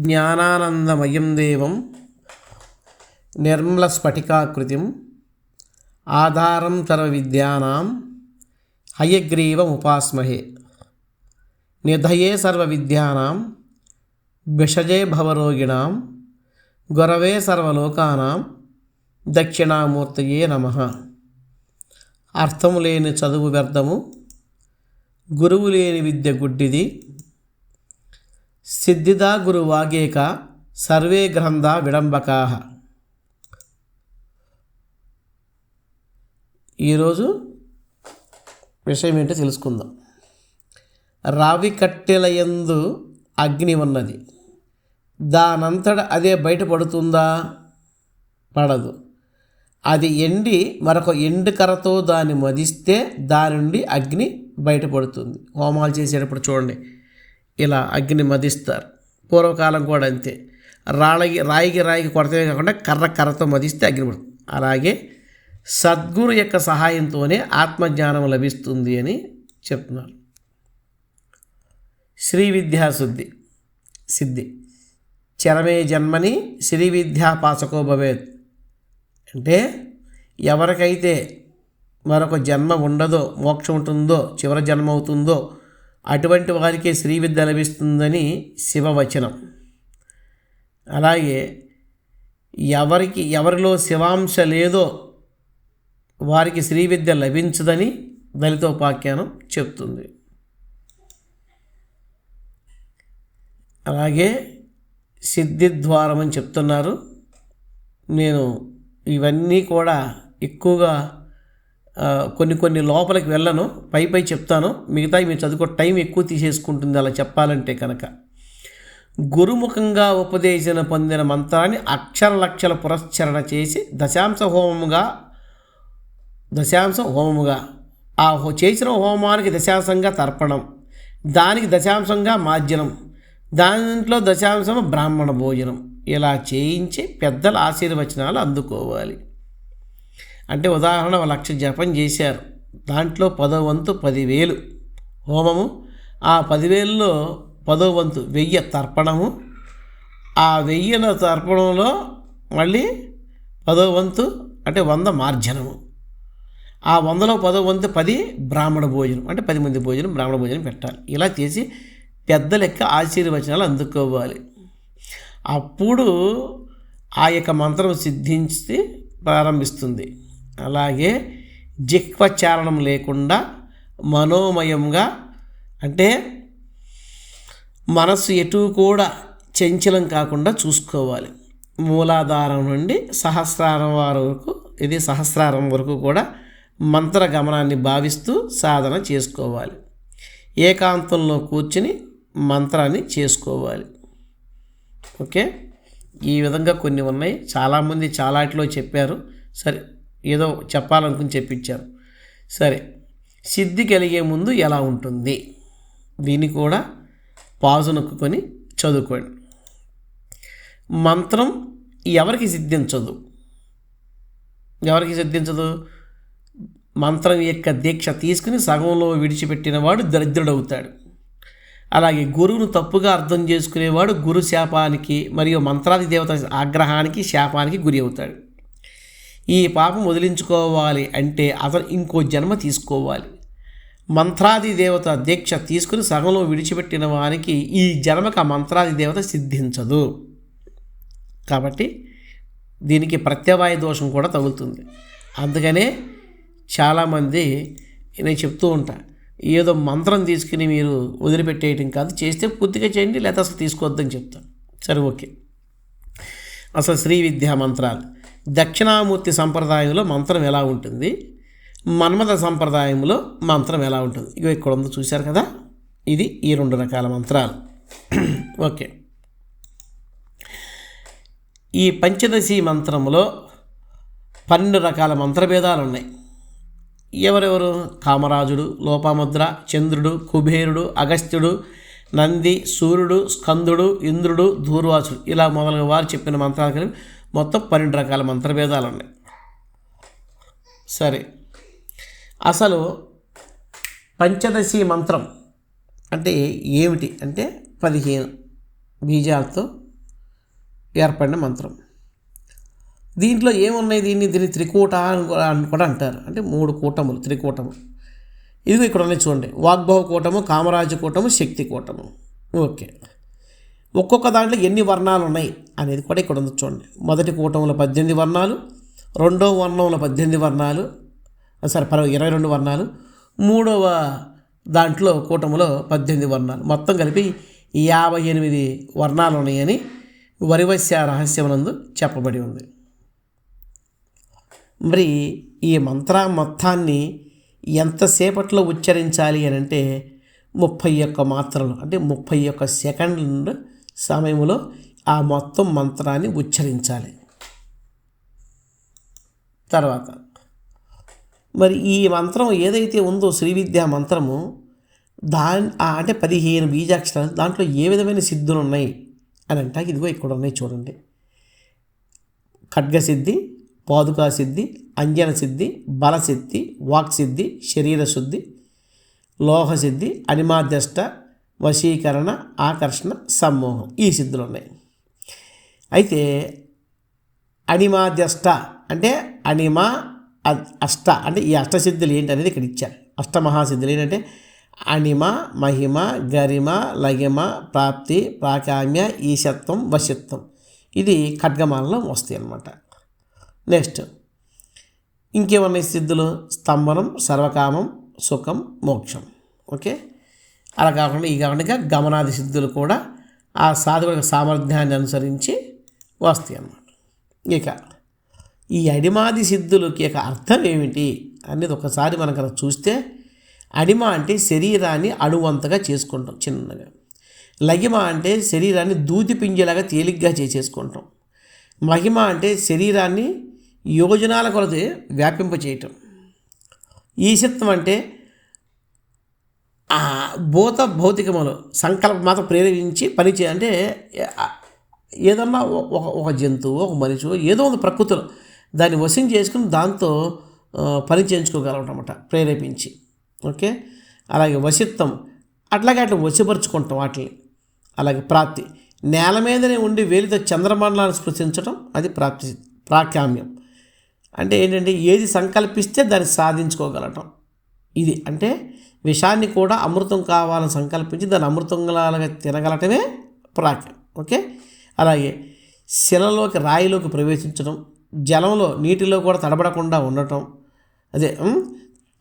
జ్ఞానానందమయం దేవం నిర్మలస్ఫటికాకృతిం ఆధారం సర్వవిద్యానాం హయగ్రీవముపాస్మహే నిధయే సర్వవిద్యానాం విషజే భవరోగిణాం గురవే సర్వలోకానాం దక్షిణామూర్తయే నమ. అర్థము లేని చదువు వ్యర్థము గురువు లేని విద్య గుడ్డిది సిద్ధిదా గురు వాగేక సర్వే గ్రంథ విడంబకా. ఈరోజు విషయం ఏంటో తెలుసుకుందాం. రావి కట్టెలయందు అగ్ని ఉన్నది. దానంతట అదే బయటపడుతుందా పడదు. అది ఎండి మరొక ఎండు కర్రతో దాన్ని మదిస్తే దాని నుండి అగ్ని బయటపడుతుంది హోమాలు చేసేటప్పుడు చూడండి. ఇలా అగ్ని మదిస్తారు. పూర్వకాలం కూడా అంతే. రాళ్ళకి రాయికి రాయికి కొడతమే కాకుండా కర్ర కర్రతో మదిస్తే అగ్ని పడుతుంది అలాగే సద్గురు యొక్క సహాయంతోనే ఆత్మజ్ఞానం లభిస్తుంది అని చెప్తున్నారు. శ్రీ విద్యాశుద్ధి సిద్ధి. చరమే జన్మని శ్రీ విద్యాపాసకో భవేత్. అంటే ఎవరికైతే మరొక జన్మ ఉండదో మోక్షం ఉంటుందో చివరి జన్మ అవుతుందో అటువంటి వారికి శ్రీ విద్య లభిస్తుందని శివవచనం. అలాగే ఎవరికి ఎవరిలో శివాంశ లేదో వారికి శ్రీ విద్య లభించదని దళితోపాఖ్యానం చెప్తుంది. అలాగే సిద్ధిద్వారం అని చెప్తున్నారు. నేను ఇవన్నీ కూడా ఎక్కువగా కొన్ని కొన్ని లోపలికి వెళ్ళను పై పై చెప్తాను. మిగతా మీరు చదువుకో టైం ఎక్కువ తీసేసుకుంటుంది అలా చెప్పాలంటే కనుక. గురుముఖంగా ఉపదేశన పొందిన మంత్రాన్ని అక్షర లక్షల పురస్చరణ చేసి దశాంశ హోమముగా దశాంశ హోమముగా ఆ చేసిన హోమానికి దశాంశంగా తర్పణం దానికి దశాంశంగా మాధ్యనం దాంట్లో దశాంశం బ్రాహ్మణ భోజనం. ఇలా చేయించి పెద్దల ఆశీర్వచనాలు అందుకోవాలి. అంటే ఉదాహరణ లక్ష జపం చేశారు. దాంట్లో పదో వంతు పదివేలు. హోమము ఆ పదివేలలో పదో వంతు వెయ్యి తర్పణము ఆ వెయ్యిన తర్పణంలో మళ్ళీ పదో వంతు అంటే వంద మార్జనము. ఆ వందలో పదో వంతు పది బ్రాహ్మణ భోజనం అంటే పది మంది భోజనం బ్రాహ్మణ భోజనం పెట్టాలి. ఇలా చేసి పెద్ద లెక్క ఆశీర్వచనాలు అందుకోవాలి. అప్పుడు ఆ యొక్క మంత్రం సిద్ధించి ప్రారంభిస్తుంది. అలాగే జిహ్వచారణం లేకుండా మనోమయంగా అంటే మనసు ఎటు కూడా చంచలం కాకుండా చూసుకోవాలి. మూలాధారం నుండి సహస్రారం వరకు ఇది సహస్రారం వరకు కూడా మంత్ర గమనాన్ని భావిస్తూ సాధన చేసుకోవాలి. ఏకాంతంలో కూర్చుని మంత్రాన్ని చేసుకోవాలి. ఓకే? ఈ విధంగా కొన్ని ఉన్నాయి. చాలామంది చాలాటిలో చెప్పారు. సరే ఏదో చెప్పాలనుకుని చెప్పించారు. సరే సిద్ధి కలిగే ముందు ఎలా ఉంటుంది? దీన్ని కూడా పాజు నొక్కుకొని చదువుకోండి. మంత్రం ఎవరికి సిద్ధించదు? ఎవరికి సిద్ధించదు? మంత్రం యొక్క దీక్ష తీసుకుని సగంలో విడిచిపెట్టిన వాడు దరిద్రుడవుతాడు. అలాగే గురువును తప్పుగా అర్థం చేసుకునేవాడు గురు శాపానికి మరియు మంత్రాది దేవత ఆగ్రహానికి శాపానికి గురి అవుతాడు. ఈ పాపం వదిలించుకోవాలి అంటే అతను ఇంకో జన్మ తీసుకోవాలి. మంత్రాది దేవత దీక్ష తీసుకుని సగంలో విడిచిపెట్టిన వానికి ఈ జన్మకు ఆ మంత్రాది దేవత సిద్ధించదు. కాబట్టి దీనికి ప్రత్యవాయ దోషం కూడా తగులుతుంది. అందుకనే చాలామంది నేను చెప్తూ ఉంటా ఏదో మంత్రం తీసుకుని మీరు వదిలిపెట్టేయటం కాదు చేస్తే పూర్తిగా చేయండి లేదా అసలు తీసుకోవద్దని చెప్తాను. సరే ఓకే. అసలు శ్రీ విద్యా మంత్రాలు. దక్షిణామూర్తి సంప్రదాయంలో మంత్రం ఎలా ఉంటుంది? మన్మథ సంప్రదాయంలో మంత్రం ఎలా ఉంటుంది? ఇక ఇక్కడ ఉందో చూశారు కదా? ఇది ఈ రెండు రకాల మంత్రాలు. ఓకే. ఈ పంచదశి మంత్రంలో పన్నెండు రకాల మంత్రభేదాలు ఉన్నాయి. ఎవరెవరు? కామరాజుడు లోపాముద్ర చంద్రుడు కుబేరుడు అగస్త్యుడు నంది సూర్యుడు స్కందుడు ఇంద్రుడు దూర్వాసుడు ఇలా మొదలగు వారు చెప్పిన మంత్రాలు కలిపి మొత్తం పన్నెండు రకాల మంత్రభేదాలు ఉన్నాయి సరే. అసలు పంచదశి మంత్రం అంటే ఏమిటి? అంటే పదిహేను బీజాలతో ఏర్పడిన మంత్రం. దీంట్లో ఏమున్నాయి దీన్ని? దీన్ని త్రికూట అని కూడా- అని కూడా అంటారు. అంటే మూడు కూటములు త్రికూటము ఇది ఇక్కడ ఉన్నాయి చూడండి. వాగ్భవ కూటము కామరాజు కూటము శక్తి కూటము. ఓకే. ఒక్కొక్క దాంట్లో ఎన్ని వర్ణాలు ఉన్నాయి అనేది కూడా ఇక్కడ ఉంది చూడండి. మొదటి కూటంలో పద్దెనిమిది వర్ణాలు రెండో వర్ణంలో పద్దెనిమిది వర్ణాలు సరే పర్వ ఇరవై రెండు వర్ణాలు మూడవ దాంట్లో కూటములో పద్దెనిమిది వర్ణాలు. మొత్తం కలిపి యాభై ఎనిమిది వర్ణాలు ఉన్నాయని వరివస్య రహస్యమునందు చెప్పబడి ఉంది. మరి ఈ మంత్ర మొత్తాన్ని ఎంతసేపట్లో ఉచ్చరించాలి అని అంటే ముప్పై ఒక్క మాత్రలు అంటే ముప్పై ఒక్క నుండి సమయంలో ఆ మొత్తం మంత్రాన్ని ఉచ్చరించాలి. తర్వాత మరి ఈ మంత్రం ఏదైతే ఉందో శ్రీ విద్యా మంత్రము దాని అంటే పదిహేను బీజాక్షరాలు దాంట్లో ఏ విధమైన సిద్ధులు ఉన్నాయి అని అంటే ఇదిగో ఇక్కడ ఉన్నాయి చూడండి. ఖడ్గసిద్ధి పాదుకా సిద్ధి అంజన సిద్ధి బలసిద్ధి వాక్సిద్ధి శరీర శుద్ధి లోహసిద్ధి అనిమాధ్యష్ట వశీకరణ ఆకర్షణ సమ్మోహం ఈ సిద్ధులు ఉన్నాయి. అయితే అనిమాధ్యష్ట అంటే అనిమ అష్ట అంటే ఈ అష్టసిద్ధులు ఏంటి అనేది ఇక్కడ ఇచ్చారు. అష్టమహాసిద్ధులు ఏంటంటే అణిమ మహిమ గరిమ లగిమ ప్రాప్తి ప్రాకామ్య ఈశత్వం వశత్వం. ఇది ఖడ్గమాలలో వస్తాయి అన్నమాట నెక్స్ట్ ఇంకేమన్నాయి సిద్ధులు స్తంభనం సర్వకామం సుఖం మోక్షం. ఓకే? అలా కాకుండా ఈ కాకుండా గమనాది సిద్ధులు కూడా ఆ సాధకుల సామర్థ్యాన్ని అనుసరించి వస్తాయి అన్నమాట. ఇక ఈ అడిమాది సిద్ధులకి యొక్క అర్థం ఏమిటి అనేది ఒకసారి మనం కనుక చూస్తే అడిమ అంటే శరీరాన్ని అణువంతగా చేసుకుంటాం చిన్నగా. లగిమ అంటే శరీరాన్ని దూది పింజలాగా తేలిగ్గా చేసేసుకుంటాం మహిమ అంటే శరీరాన్ని యోజనాల కొలది వ్యాపింపచేయటం. ఈశత్వం అంటే భూత భౌతికములు సంకల్పం మాత్రం ప్రేరేపించి పనిచే అంటే ఏదన్నా ఒక ఒక జంతువు ఒక మనిషి ఏదో ఉంది ప్రకృతిలో దాన్ని వశం చేసుకుని దాంతో పని చేయించుకోగలగటం ప్రేరేపించి. ఓకే? అలాగే వశిత్వం అట్లాగే అట్లా వశపరుచుకుంటాం వాటిని. అలాగే ప్రాప్తి. నేల మీదనే ఉండి వేలితో చంద్రమండలాన్ని స్పృశించడం అది ప్రాప్తి ప్రాకామ్యం అంటే ఏంటంటే ఏది సంకల్పిస్తే దాన్ని సాధించుకోగలటం. ఇది అంటే విషాన్ని కూడా అమృతం కావాలని సంకల్పించి దాన్ని అమృతంలాగా తినగలటమే ప్రాక్యం ఓకే? అలాగే శిలలోకి రాయిలోకి ప్రవేశించడం జలంలో నీటిలో కూడా తడబడకుండా ఉండటం అదే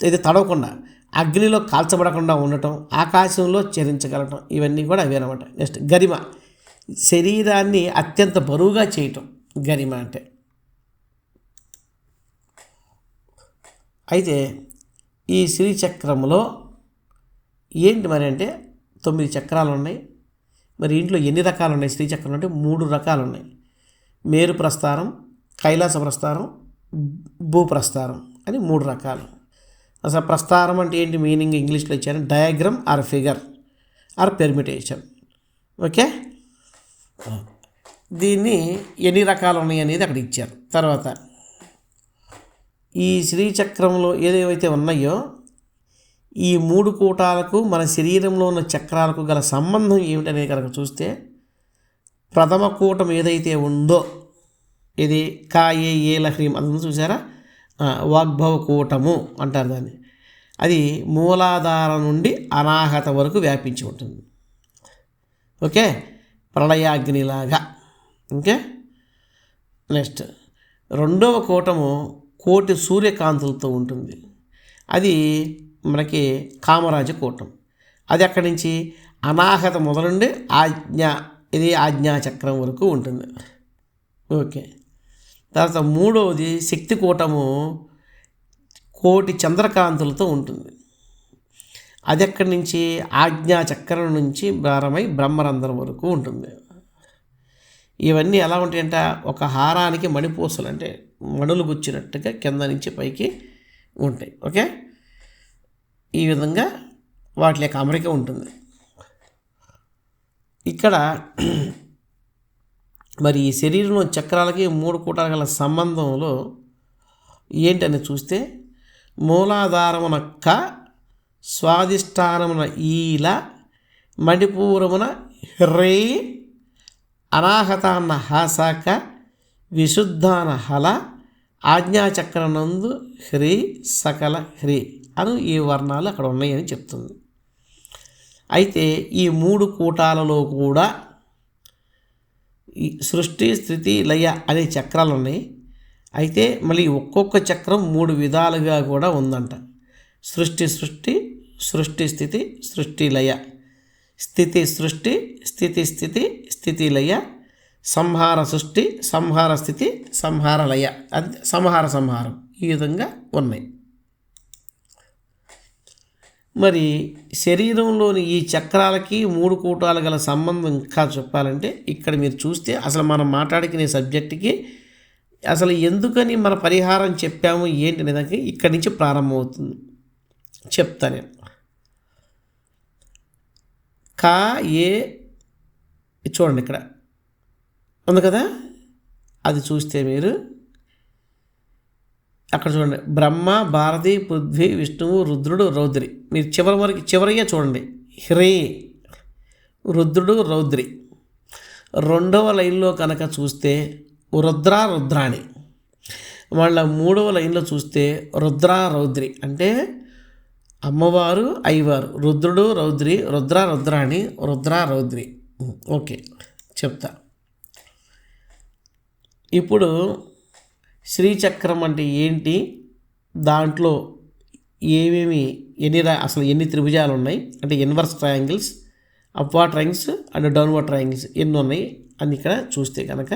ఇది తడవకుండా అగ్నిలో కాల్చబడకుండా ఉండటం ఆకాశంలో చరించగలటం ఇవన్నీ కూడా అవే అనమాట నెక్స్ట్ గరిమ. శరీరాన్ని అత్యంత బరువుగా చేయటం గరిమ అంటే. అయితే ఈ శ్రీచక్రంలో ఏంటి మరి అంటే తొమ్మిది చక్రాలు ఉన్నాయి. మరి ఇంట్లో ఎన్ని రకాలు ఉన్నాయి? శ్రీచక్రం అంటే మూడు రకాలు ఉన్నాయి. మేరు ప్రస్థానం కైలాస ప్రస్థానం భూప్రస్థానం అని మూడు రకాలు. అసలు ప్రస్థానం అంటే ఏంటి? మీనింగ్ ఇంగ్లీష్లో ఇచ్చారు. Diagram or figure or permutation. Okay? దీన్ని ఎన్ని రకాలు ఉన్నాయి అనేది అక్కడ ఇచ్చారు. తర్వాత ఈ శ్రీచక్రంలో ఏదేవైతే ఉన్నాయో ఈ మూడు కూటాలకు మన శరీరంలో ఉన్న చక్రాలకు గల సంబంధం ఏమిటనే కనుక చూస్తే ప్రథమ కూటం ఏదైతే ఉందో ఇది కాయే ఏ లహ్రీం అది చూసారా? వాగ్భవ కూటము అంటారు దాన్ని. అది మూలాధార నుండి అనాహత వరకు వ్యాపించి ఉంటుంది. ఓకే? ప్రళయాగ్నిలాగా. ఓకే? నెక్స్ట్. రెండవ కూటము కోటి సూర్యకాంతులతో ఉంటుంది. అది మనకి కామరాజు కూటం. అది అక్కడి నుంచి? అనాహత మొదలుండి ఆజ్ఞ ఇది ఆజ్ఞా చక్రం వరకు ఉంటుంది. ఓకే. తర్వాత మూడవది శక్తి కూటము కోటి చంద్రకాంతులతో ఉంటుంది. అది ఎక్కడి నుంచి? ఆజ్ఞా చక్రం నుంచి ప్రారంభమై బ్రహ్మరంధ్రం వరకు ఉంటుంది. ఇవన్నీ ఎలా ఉంటాయంటే? ఒక హారానికి మణిపూసలు అంటే మణులు గుచ్చినట్టుగా కింద నుంచి పైకి ఉంటాయి. ఓకే? ఈ విధంగా వాటి యొక్క అమరిక ఉంటుంది. ఇక్కడ మరి ఈ శరీరంలో చక్రాలకి మూడు కూటాల గల సంబంధంలో ఏంటని చూస్తే మూలాధారమున క స్వాదిష్టానమున ఈల మణిపూరమున హ్రే అనాహతాన్న హాసాక విశుద్ధాన హల ఆజ్ఞాచక్రనందు హ్రీ సకల హ్రీ అను ఈ వర్ణాలు అక్కడ ఉన్నాయని చెప్తుంది. అయితే ఈ మూడు కూటాలలో కూడా ఈ సృష్టి స్థితి లయ అనే చక్రాలు ఉన్నాయి. అయితే మళ్ళీ ఒక్కొక్క చక్రం మూడు విధాలుగా కూడా ఉందంట. సృష్టి సృష్టి సృష్టి స్థితి సృష్టి లయ. స్థితి సృష్టి స్థితి స్థితి స్థితి లయ. సంహార సృష్టి సంహార స్థితి సంహార లయ. అది సంహార సంహారం ఈ విధంగా ఉన్నాయి. మరి శరీరంలోని ఈ చక్రాలకి మూడు కూటాలు గల సంబంధం ఇంకా చెప్పాలంటే ఇక్కడ మీరు చూస్తే అసలు మనం మాట్లాడుకునే సబ్జెక్టుకి అసలు ఎందుకని మన పరిహారం చెప్పాము ఏంటి అనేది ఇక్కడి నుంచి ప్రారంభమవుతుంది. చెప్తా నేను కా ఏ చూడండి ఇక్కడ. ఉంది కదా? అది చూస్తే మీరు అక్కడ చూడండి. బ్రహ్మ భారతి పృథ్వీ విష్ణువు రుద్రుడు రౌద్రి. మీరు చివరి వరకు చివరిగా చూడండి. హ్రీ. రుద్రుడు రౌద్రి. రెండవ లైన్లో కనుక చూస్తే రుద్ర రుద్రాణి. వాళ్ళ మూడవ లైన్లో చూస్తే రుద్ర రౌద్రి. అంటే అమ్మవారు అయ్యవారు రుద్రుడు రౌద్రి రుద్ర రుద్రాణి రుద్ర రౌద్రి. ఓకే. చెప్తా. ఇప్పుడు శ్రీచక్రం అంటే ఏంటి? దాంట్లో ఏమేమి ఎన్ని రా అసలు ఎన్ని త్రిభుజాలు ఉన్నాయి? అంటే inverse triangles upward triangles and downward triangles ఎన్ని ఉన్నాయి అని ఇక్కడ చూస్తే కనుక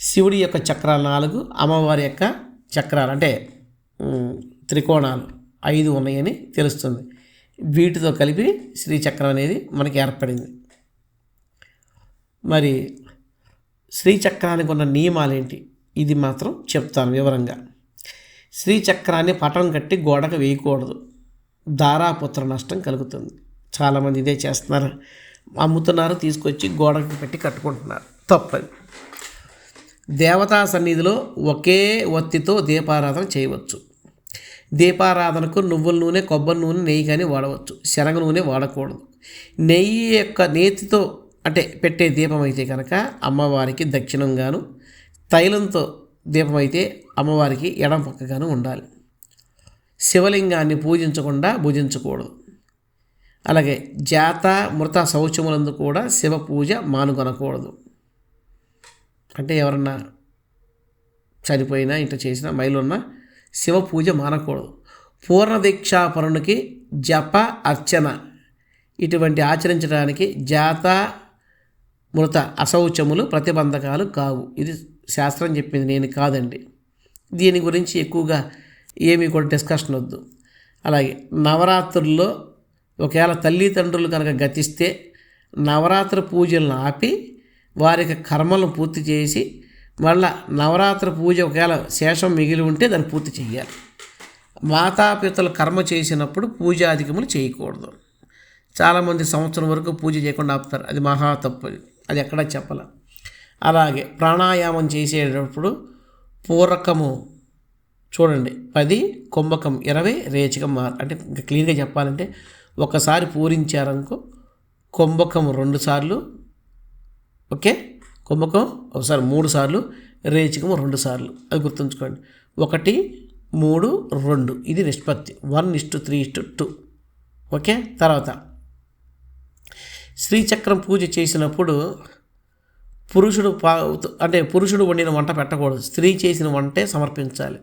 శివుడి యొక్క చక్రాలు నాలుగు అమ్మవారి యొక్క చక్రాలు అంటే త్రికోణాలు ఐదు ఉన్నాయని తెలుస్తుంది. వీటితో కలిపి శ్రీచక్రం అనేది మనకి ఏర్పడింది. మరి శ్రీచక్రానికి ఉన్న నియమాలు ఏంటి? ఇది మాత్రం చెప్తాను వివరంగా. శ్రీచక్రాన్ని పటం కట్టి గోడకు వేయకూడదు. దారాపుత్ర నష్టం కలుగుతుంది. చాలామంది ఇదే చేస్తున్నారు. అమ్ముతున్నారు తీసుకొచ్చి గోడకు పెట్టి కట్టుకుంటున్నారు. తప్పది. దేవతా సన్నిధిలో ఒకే ఒత్తితో దీపారాధన చేయవచ్చు. దీపారాధనకు నువ్వుల నూనె కొబ్బరి నూనె నెయ్యి కానీ వాడవచ్చు. శనగ నూనె వాడకూడదు. నెయ్యి యొక్క నేతితో అంటే పెట్టే దీపం అయితే కనుక అమ్మవారికి దక్షిణంగాను తైలంతో దీపం అయితే అమ్మవారికి ఎడం పక్కగాను ఉండాలి. శివలింగాన్ని పూజించకుండా భుజించకూడదు. అలాగే జాత మృత శౌచములందు కూడా శివ పూజ మానుకొనకూడదు. అంటే ఎవరన్నా చనిపోయినా ఇంట చేసిన మైలున్నా శివ పూజ మానకూడదు. పూర్ణ దీక్షాపరునికి జప అర్చన. ఇటువంటి ఆచరించడానికి జాత మృత అశౌచములు ప్రతిబంధకాలు కావు. ఇది శాస్త్రం చెప్పింది నేను కాదండి. దీని గురించి ఎక్కువగా ఏమీ కూడా డిస్కషన్ వద్దు. అలాగే నవరాత్రుల్లో ఒకవేళ తల్లిదండ్రులు కనుక గతిస్తే నవరాత్రి పూజలను ఆపి వారికి కర్మలను పూర్తి చేసి మళ్ళా నవరాత్రి పూజ ఒకవేళ శేషం మిగిలి ఉంటే దాన్ని పూర్తి చేయాలి మాతాపితలు కర్మ చేసినప్పుడు పూజాధికములు చేయకూడదు. చాలామంది సంవత్సరం వరకు పూజ చేయకుండా ఆపుతారు. అది మహా తప్పు. అది ఎక్కడా చెప్పాల. అలాగే ప్రాణాయామం చేసేటప్పుడు పూరకము చూడండి. పది కుంభకం ఇరవై రేచకం ఆరు అంటే ఇంకా క్లియర్గా చెప్పాలంటే ఒకసారి పూరించారనుకో కుంభకం రెండు సార్లు ఓకే? కుంభకం ఒకసారి మూడు సార్లు రేచకం రెండు సార్లు. అది గుర్తుంచుకోండి. ఒకటి మూడు రెండు. ఇది నిష్పత్తి. One is to three is to two. Okay? తర్వాత శ్రీచక్రం పూజ చేసినప్పుడు పురుషుడు అంటే పురుషుడు వండిన వంట పెట్టకూడదు. స్త్రీ చేసిన వంటే సమర్పించాలి.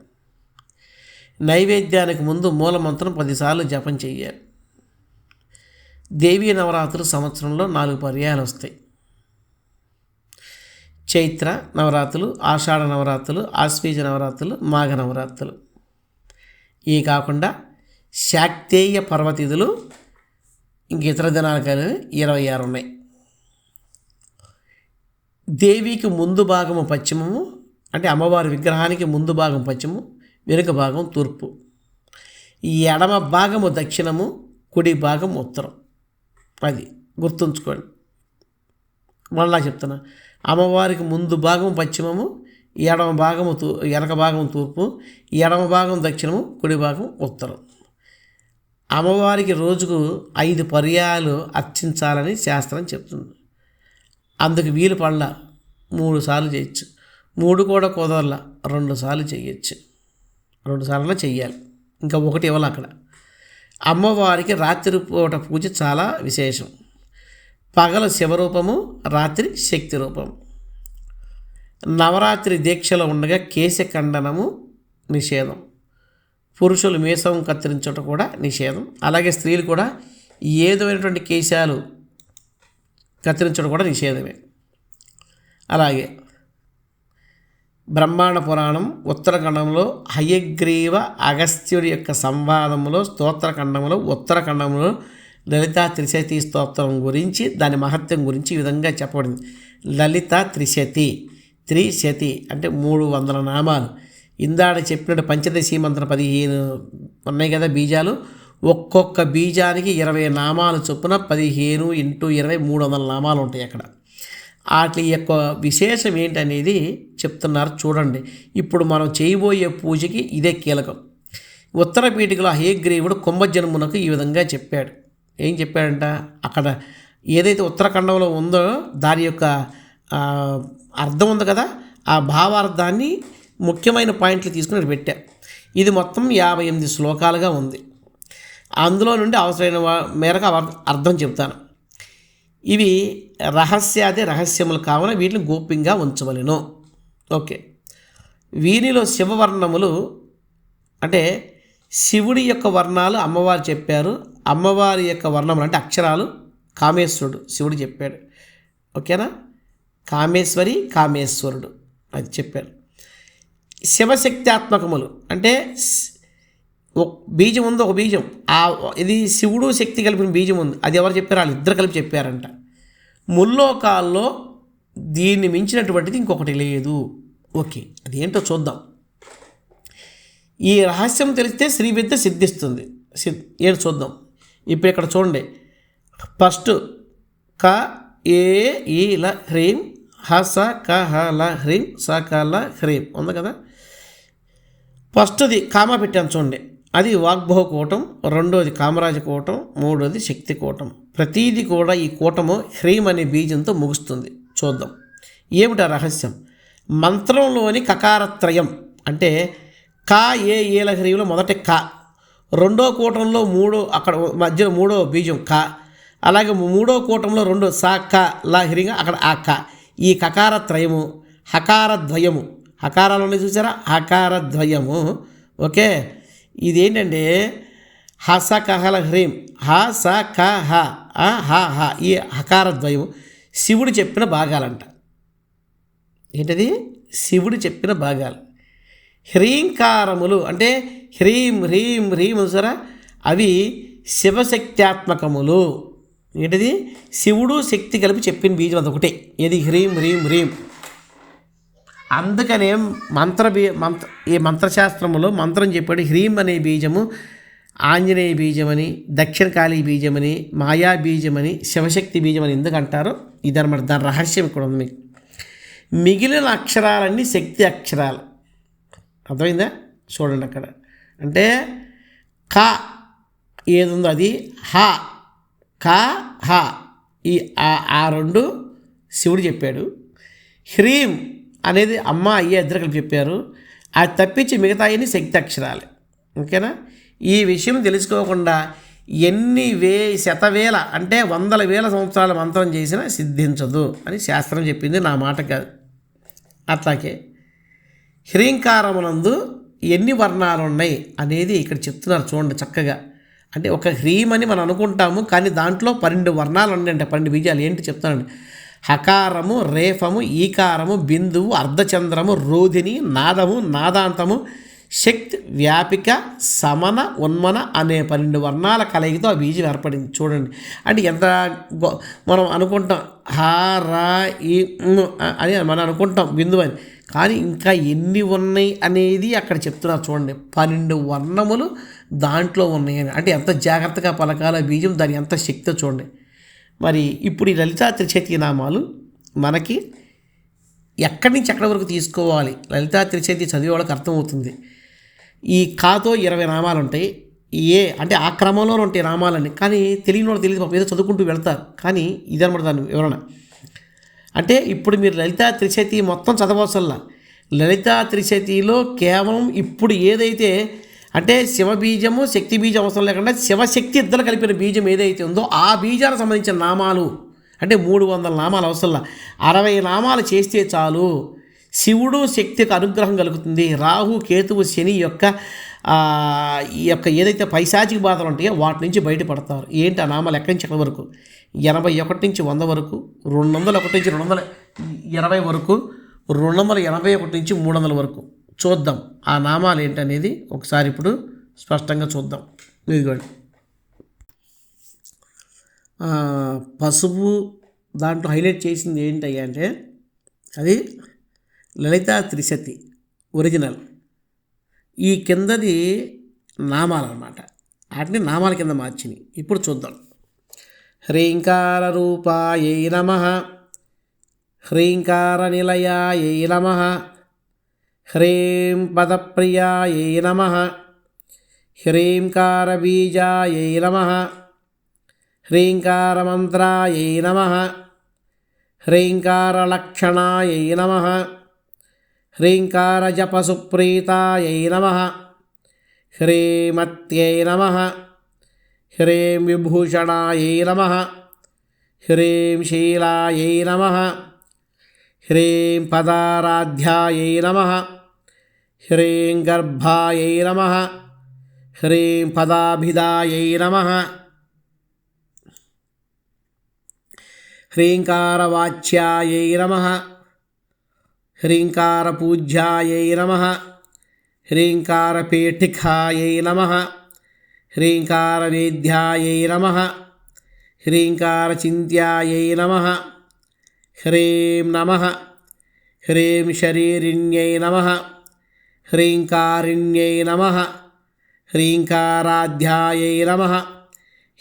నైవేద్యానికి ముందు మూలమంత్రం పదిసార్లు జపం చేయాలి దేవీ నవరాత్రులు సంవత్సరంలో నాలుగు పర్యాయాలు వస్తాయి చైత్ర నవరాత్రులు ఆషాఢ నవరాత్రులు ఆశ్వీజ నవరాత్రులు మాఘ నవరాత్రులు. ఇవి కాకుండా శాక్తేయ పర్వతిథులు ఇంక ఇతర దినాలు కానీ ఇరవై ఆరు ఉన్నాయి. దేవికి ముందు భాగము పశ్చిమము అంటే అమ్మవారి విగ్రహానికి ముందు భాగం పశ్చిమము వెనుక భాగం తూర్పు. ఈ ఎడమ భాగము దక్షిణము కుడి భాగం ఉత్తరం. అది గుర్తుంచుకోండి. మళ్ళా చెప్తున్నా. అమ్మవారికి ముందు భాగం పశ్చిమము ఎడమ భాగము తూ వెనక భాగం తూర్పు ఎడమ భాగం దక్షిణము కుడి భాగం ఉత్తరం. అమ్మవారికి రోజుకు ఐదు పర్యాలు అర్చించాలని శాస్త్రం చెప్తుంది. అందుకు వీలు పడల. మూడు సార్లు చేయొచ్చు. మూడు కూడా కుదరల. రెండు సార్లు చేయొచ్చు. రెండు సార్లు చెయ్యాలి. ఇంకా ఒకటి ఇవ్వాలి అక్కడ. అమ్మవారికి రాత్రి పూట పూజ చాలా విశేషం. పగల శివరూపము రాత్రి శక్తి రూపము నవరాత్రి దీక్షలో ఉండగా కేశఖండనము నిషేధం. పురుషులు మీసం కత్తిరించడం కూడా నిషేధం. అలాగే స్త్రీలు కూడా ఏదైనటువంటి కేశాలు కత్తిరించడం కూడా నిషేధమే. అలాగే బ్రహ్మాండ పురాణం ఉత్తరఖండంలో హయగ్రీవ అగస్త్యుడి యొక్క సంవాదంలో స్తోత్రఖండంలో ఉత్తరఖండంలో లలిత త్రిశతి స్తోత్రం గురించి దాని మహత్యం గురించి ఈ విధంగా చెప్పబడింది. లలిత త్రిశతి త్రిశతి అంటే మూడు వందల నామాలు. ఇందాడ చెప్పినట్టు పంచదశీ మంత్ర పదిహేను ఉన్నాయి కదా బీజాలు. ఒక్కొక్క బీజానికి ఇరవై నామాలు చొప్పున పదిహేను ఇంటూ ఇరవై మూడు వందల నామాలు ఉంటాయి అక్కడ. వాటి యొక్క విశేషం ఏంటనేది చెప్తున్నారు చూడండి. ఇప్పుడు మనం చేయబోయే పూజకి ఇదే కీలకం. ఉత్తర పీఠికలో హేగ్రీవుడు కుంభజన్మునకు ఈ విధంగా చెప్పాడు. ఏం చెప్పాడంట? అక్కడ ఏదైతే ఉత్తరాఖండంలో ఉందో దాని యొక్క అర్థం ఉంది కదా? ఆ భావార్థాన్ని ముఖ్యమైన పాయింట్లు తీసుకుని పెట్టా. ఇది మొత్తం యాభై ఎనిమిది శ్లోకాలుగా ఉంది. అందులో నుండి అవసరమైన మేరకు అర్థం చెబుతాను. ఇవి రహస్యాది రహస్యములు కావున వీటిని గోప్యంగా ఉంచవలెను. ఓకే. వీనిలో శివవర్ణములు అంటే శివుడి యొక్క వర్ణాలు అమ్మవారు చెప్పారు. అమ్మవారి యొక్క వర్ణములు అంటే అక్షరాలు కామేశ్వరుడు శివుడు చెప్పాడు. ఓకేనా? కామేశ్వరి కామేశ్వరుడు అది చెప్పారు. శివశక్త్యాత్మకములు అంటే ఒక బీజం ఉంది ఒక బీజం. ఆ ఇది శివుడు శక్తి కలిపిన బీజం ఉంది. అది ఎవరు చెప్పారు? వాళ్ళు ఇద్దరు కలిపి చెప్పారంట. ముల్లోకాల్లో దీన్ని మించినటువంటిది ఇంకొకటి లేదు. ఓకే అదేంటో చూద్దాం. ఈ రహస్యం తెలిస్తే శ్రీ విద్య సిద్ధిస్తుంది. సిద్ ఏంటి చూద్దాం. ఇప్పుడు ఇక్కడ చూడండి. ఫస్ట్ క ఏ ఈ ల హ్రీం హ స క హ ల హ్రీం స క ల హ్రీం. ఉంది కదా? ఫస్ట్ది కామా పెట్టాను చూడండి. అది వాగ్భవ కూటం రెండోది కామరాజ కూటం మూడోది శక్తి కూటం. ప్రతీది కూడా ఈ కూటము హ్రీం అనే బీజంతో ముగుస్తుంది. చూద్దాం. ఏమిటా రహస్యం? మంత్రంలోని కకారత్రయం అంటే కా ఏ ఏల హ్రీంలో మొదటి కా. రెండో కూటంలో మూడో అక్కడ మధ్యలో మూడో బీజం కా. అలాగే మూడో కూటంలో రెండో సా క లా హ్రీగా అక్కడ ఆ క. ఈ కకారత్రయము హకారద్వయము. హకారాలు ఉన్నాయి చూసారా? హకారద్వయము. ఓకే? ఇదేంటంటే హస కహల హ్రీం హ స క హ హ హ ఈ హకారద్వయం శివుడు చెప్పిన భాగాలంట. ఏంటది? శివుడు చెప్పిన భాగాలు. హ్రీంకారములు అంటే హ్రీం హ్రీం హ్రీం చూసారా? అవి శివశక్త్యాత్మకములు. ఏంటిది? శివుడు శక్తి కలిపి చెప్పిన బీజం అదొకటే. ఏది? హ్రీం హ్రీం హ్రీం. అందుకనే మంత్ర బీ మంత్ర ఈ మంత్రశాస్త్రములో మంత్రం చెప్పాడు హ్రీం అనే బీజము ఆంజనేయ బీజమని దక్షిణకాళీ బీజమని మాయా బీజమని శివశక్తి బీజమని ఎందుకంటారో అంటారో ఇదన్నమాట దాని రహస్యం ఇక్కడ ఉంది మీకు. మిగిలిన అక్షరాలన్నీ శక్తి అక్షరాలు. అర్థమైందా? చూడండి అక్కడ. అంటే క ఏదుందో అది? హ క హ. ఈ ఆ రెండు శివుడు చెప్పాడు. హ్రీం అనేది అమ్మ అయ్యే ఇద్దరు కలిపి చెప్పారు. అది తప్పించి మిగతా అన్ని శక్తి అక్షరాలే. ఓకేనా? ఈ విషయం తెలుసుకోకుండా ఎన్ని వే శతవేల అంటే వందల వేల సంవత్సరాల మంత్రం చేసినా సిద్ధించదు అని శాస్త్రం చెప్పింది నా మాట కాదు అట్లాగే హ్రీంకారమునందు ఎన్ని వర్ణాలు ఉన్నాయి అనేది ఇక్కడ చెప్తున్నారు చూడండి చక్కగా. అంటే ఒక హ్రీం అని మనం అనుకుంటాము కానీ దాంట్లో పన్నెండు వర్ణాలు ఉన్నాయంటే పన్నెండు బీజాలు ఏంటి చెప్తానండి. హకారము రేఫము ఈకారము బిందువు అర్ధచంద్రము రోధిని నాదము నాదాంతము శక్తి వ్యాపిక సమన ఉన్మన అనే పన్నెండు వర్ణాల కలయికతో ఆ బీజం ఏర్పడింది. చూడండి. అంటే ఎంత మనం అనుకుంటాం హా రా ఈ అని మనం అనుకుంటాం బిందువు అని. కానీ ఇంకా ఎన్ని ఉన్నాయి అనేది అక్కడ చెప్తున్నారు చూడండి. పన్నెండు వర్ణములు దాంట్లో ఉన్నాయని అంటే ఎంత జాగ్రత్తగా పలకాల బీజం దాని ఎంత శక్తితో చూడండి. మరి ఇప్పుడు ఈ లలితా త్రిచేతి నామాలు మనకి ఎక్కడి నుంచి ఎక్కడి వరకు తీసుకోవాలి? లలితా త్రిచేతి చదివే వాళ్ళకి అర్థమవుతుంది. ఈ కాతో ఇరవై నామాలు ఉంటాయి. ఏ అంటే ఆ క్రమంలో ఉంటాయి నామాలని కానీ తెలియని వాళ్ళు తెలియదు. పాపం ఏదో చదువుకుంటూ వెళ్తారు. కానీ ఇదనమాట దాని వివరణ. అంటే ఇప్పుడు మీరు లలితా త్రిచేతి మొత్తం చదవసల్లా లలితా త్రిశతిలో కేవలం ఇప్పుడు ఏదైతే అంటే శివ బీజము శక్తి బీజం అవసరం లేకుండా శివశక్తి ఇద్దరు కలిపిన బీజం ఏదైతే ఉందో ఆ బీజానికి సంబంధించిన నామాలు అంటే మూడు వందల నామాలు అవసరంలా. అరవై నామాలు చేస్తే చాలు. శివుడు శక్తికి అనుగ్రహం కలుగుతుంది. రాహు కేతువు శని యొక్క ఈ యొక్క ఏదైతే పైశాచిక బాధలు ఉంటాయో వాటి నుంచి బయటపడతారు. ఏంటి ఆ నామాలు ఎక్కడి నుంచి ఎక్కడి వరకు? ఎనభై ఒకటి నుంచి వంద వరకు రెండు వందల ఒకటి నుంచి రెండు వందల ఇరవై వరకు రెండు వందల ఎనభై ఒకటి నుంచి మూడు వందల వరకు. చూద్దాం. ఆ నామాలు ఏంటనేది ఒకసారి ఇప్పుడు స్పష్టంగా చూద్దాం. ఇదిగోండి. పసుపు దాంట్లో హైలైట్ చేసింది ఏంటయ్యా అంటే అది లలితా త్రిశతి ఒరిజినల్. ఈ కిందది నామాలన్నమాట. వాటిని నామాల కింద మార్చినాయి ఇప్పుడు చూద్దాం. హ్రీంకార రూపాయై నమ. హ్రీంకార నిలయాయై నమ. హ్రీం పదప్రియాయై నమ. హ్రీంకారబీజాయై నమ. హ్రీంకారమంత్రాయై నమ. హ్రీంకారలక్షణాయై నమ. హ్రీంకారజపసుప్రీతాయై నమ. హ్రీమత్యై నమ. హ్రీం విభూషణాయై నమ. హ్రీం శీలాయై నమ. హ్రీం పదారాధ్యాయై నమ హ్రీం గర్భాయై నమ హ్రీం పదాభిదాయై నమ హ్రీంకారవాచ్యాయై నమ హ్రీంకారపూజ్యాయై నమ హ్రీంకారపీఠికాయై నమ హ్రీంకారవేద్యాయై నమ హ్రీంకారచింత్యాయై నమ హ్రీం నమ. హ్రీం శరీరిణ్యై నమ. హ్రీంకారిణ్యై నమ. హ్రీంకారాధ్యాయై నమ.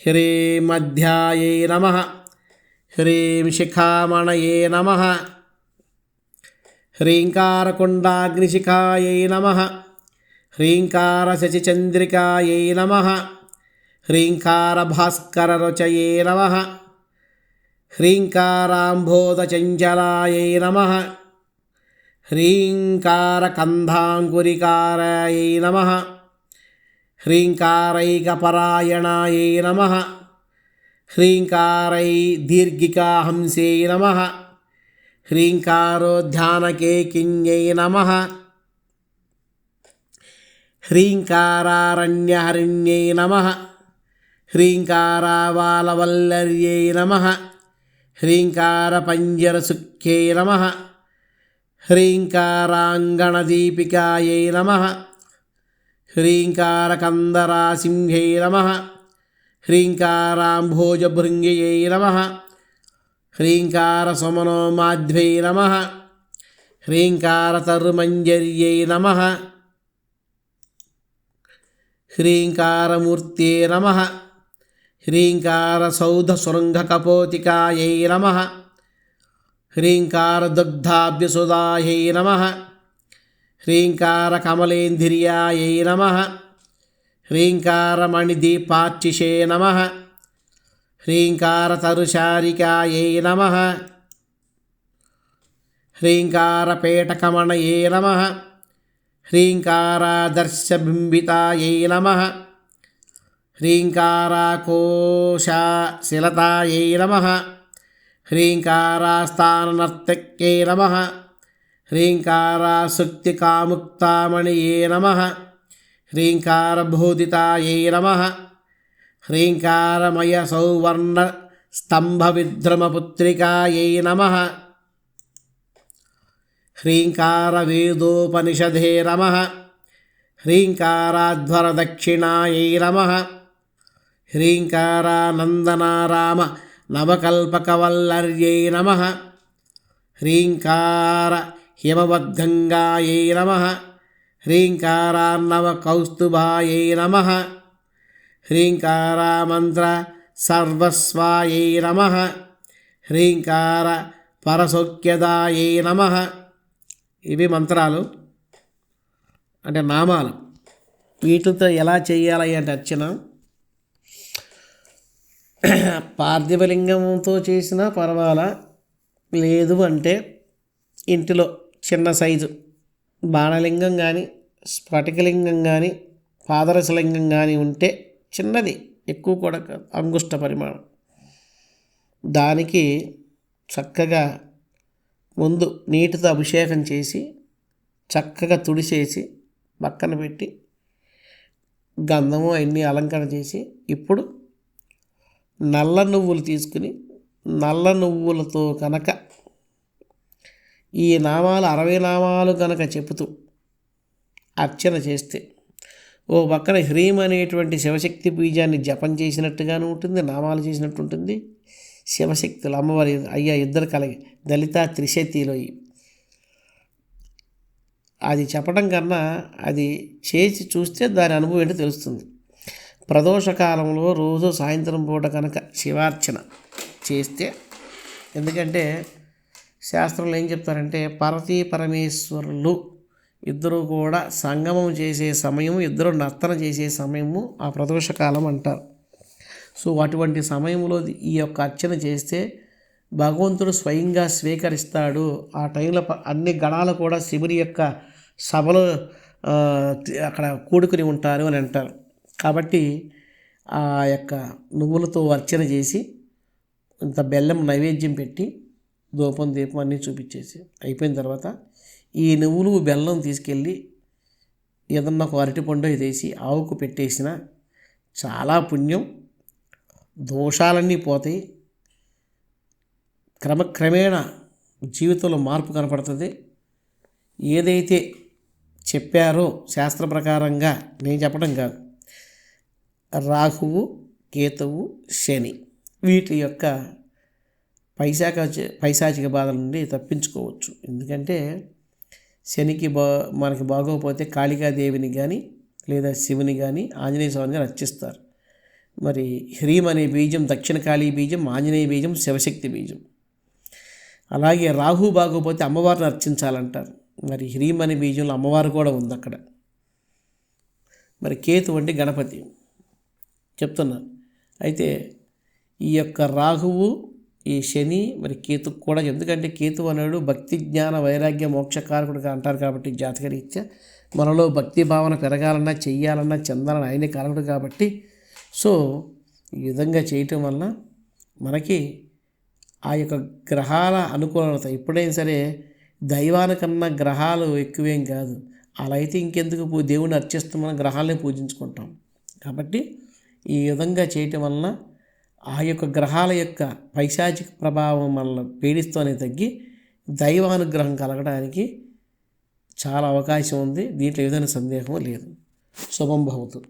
హ్రీమధ్యాయై నమ. హ్రీం శిఖామణయే నమ. హ్రీంకారకుండాగ్నిశిఖాయై నమ. హ్రీంకారశచిచంద్రికాయై నమ. హ్రీంకారభాస్కరరుచయే నమ. హ్రీంకారాంబోధచంచలాయై నమ హ్రీంకారకంధాంకురికారాయై నమ హ్రీంకారైకపరాయణాయై నమ హ్రీంకారై దీర్ఘికాహంసే నమ హ్రీంకారోధ్యానకేకిన్యై నమ హ్రీంకారారణ్యహరిణ్యై నమ హ్రీంకారావాలవల్లర్యై నమ హ్రీంకారపంజరసుఖ్యై నమ హ్రీంకారాంగణదీపికాయై నమ హ్రీంకారకందరాసింహ్యై నమ హ్రీంకారాంభోజభృంగ్యై నమ హ్రీంకారసుమనోమాధ్వై నమ హ్రీంకారతరుమంజర్యై నమ హ్రీంకారమూర్తే నమ హ్రీంకారసౌధశృంగకపోతికాయై నమ హ్రీంకారదుగ్ధాభ్యసుదాయై నమ హ్రీంకారకమలేంద్రియాయై నమ హ్రీంకారమణిదీపార్చిషే నమ హ్రీంకారతరుచారికాయై నమ హ్రీంకారపేటకమణయే నమ హ్రీంకారాదర్శబింబితాయై నమ హ్రీంకారాకోశశిలతాయై నమ హ్రీంకారాస్థాననర్తక్యై నమ హ్రీంకారాసుక్తికాముక్తామణియే నమ హ్రీంకారబోధితాయై నమ హ్రీంకారమయ సౌవర్ణ స్తంభవిద్రమపుత్రికాయై నమ హ్రీంకారవేదోపనిషదే నమ హ్రీంకారాధ్వరదక్షిణాయై నమ హ్రీంకారానందనారామ నవకల్పకవల్లర్యై నమ. హ్రీంకార హిమవద్గంగాయై నమ. హ్రీంకారాన్నవకౌస్తుభాయై నమ. హ్రీంకారామంత్ర సర్వస్వాయై నమ. హ్రీంకార పరసౌఖ్యదాయై నమ. ఇవి మంత్రాలు అంటే నామాలు. వీటితో ఎలా చేయాలి అంటే అర్చన పార్థివలింగంతో చేసినా పర్వాలా? లేదు అంటే ఇంటిలో చిన్న సైజు బాణలింగం కానీ స్ఫటికలింగం కానీ పాదరసలింగం కానీ ఉంటే చిన్నది ఎక్కువ కూడా అంగుష్ట పరిమాణం. దానికి చక్కగా ముందు నీటితో అభిషేకం చేసి చక్కగా తుడిచేసి పక్కన పెట్టి గంధము అన్నీ అలంకరణ చేసి ఇప్పుడు నల్ల నువ్వులు తీసుకుని నల్ల నువ్వులతో కనుక ఈ నామాలు అరవై నామాలు కనుక చెబుతూ అర్చన చేస్తే ఓ పక్కన హ్రీం అనేటువంటి శివశక్తి బీజాన్ని జపం చేసినట్టుగాను ఉంటుంది నామాలు చేసినట్టు ఉంటుంది. శివశక్తులు అమ్మవారి అయ్యా ఇద్దరు కలిగి దళిత త్రిశతిలో అది చెప్పడం కన్నా అది చేసి చూస్తే దాని అనుభవం ఏంటో తెలుస్తుంది. ప్రదోషకాలంలో రోజు సాయంత్రం పూట కనుక శివార్చన చేస్తే ఎందుకంటే శాస్త్రంలో ఏం చెప్తారంటే పార్వతీ పరమేశ్వరులు ఇద్దరు కూడా సంగమం చేసే సమయం ఇద్దరు నర్తన చేసే సమయము ఆ ప్రదోషకాలం అంటారు. సో అటువంటి సమయంలో ఈ యొక్క అర్చన చేస్తే భగవంతుడు స్వయంగా స్వీకరిస్తాడు. ఆ టైంలో అన్ని గణాలు కూడా శివుని యొక్క సభలో అక్కడ కూడుకుని ఉంటారు అని అంటారు. కాబట్టి ఆ యొక్క నువ్వులతో అర్చన చేసి ఇంత బెల్లం నైవేద్యం పెట్టి ధూపం దీపం అన్నీ చూపించేసి అయిపోయిన తర్వాత ఈ నువ్వులు బెల్లం తీసుకెళ్ళి ఏదన్నా ఒక అరటిపండు వేసి ఆవుకు పెట్టేసిన చాలా పుణ్యం. దోషాలన్నీ పోతాయి. క్రమక్రమేణ జీవితంలో మార్పు కనపడుతుంది. ఏదైతే చెప్పారో శాస్త్ర ప్రకారంగా నేను చెప్పడం కాదు. రాహువు కేతువు శని. వీటి యొక్క పైశాక పైశాచిక బాధల నుండి తప్పించుకోవచ్చు. ఎందుకంటే శనికి బా మనకి బాగోకపోతే కాళికాదేవిని కానీ లేదా శివుని కానీ ఆంజనేయ స్వామిని కానీ రచిస్తారు. మరి హ్రీం అనే బీజం దక్షిణ కాళీ బీజం ఆంజనేయ బీజం శివశక్తి బీజం. అలాగే రాహు బాగోపోతే అమ్మవారిని అర్చించాలంటారు. మరి హ్రీం అనే బీజంలో అమ్మవారు కూడా ఉంది అక్కడ మరి కేతు అంటే గణపతి. చెప్తున్నాను అయితే ఈ యొక్క రాహువు ఈ శని మరి కేతు కూడా ఎందుకంటే కేతు అనేడు భక్తి జ్ఞాన వైరాగ్య మోక్షకారకుడుగా అంటారు కాబట్టి జాతకరీత్యా మనలో భక్తి భావన పెరగాలన్నా చెయ్యాలన్నా చెందాలని ఆయనే కారకుడు కాబట్టి. సో ఈ విధంగా చేయటం వలన మనకి ఆ యొక్క గ్రహాల అనుకూలత ఎప్పుడైనా సరే దైవానికన్నా గ్రహాలు ఎక్కువేం కాదు. అలా అయితే ఇంకెందుకు పూ- దేవుణ్ణి గ్రహాలనే పూజించుకుంటాం. కాబట్టి ఈ విధంగా చేయటం వలన ఆ యొక్క గ్రహాల యొక్క పైశాచిక ప్రభావం మనల్ని పీడిస్తూనే తగ్గి దైవానుగ్రహం కలగడానికి చాలా అవకాశం ఉంది. దీంట్లో ఏదైనా సందేహం లేదు. శుభం భవతు.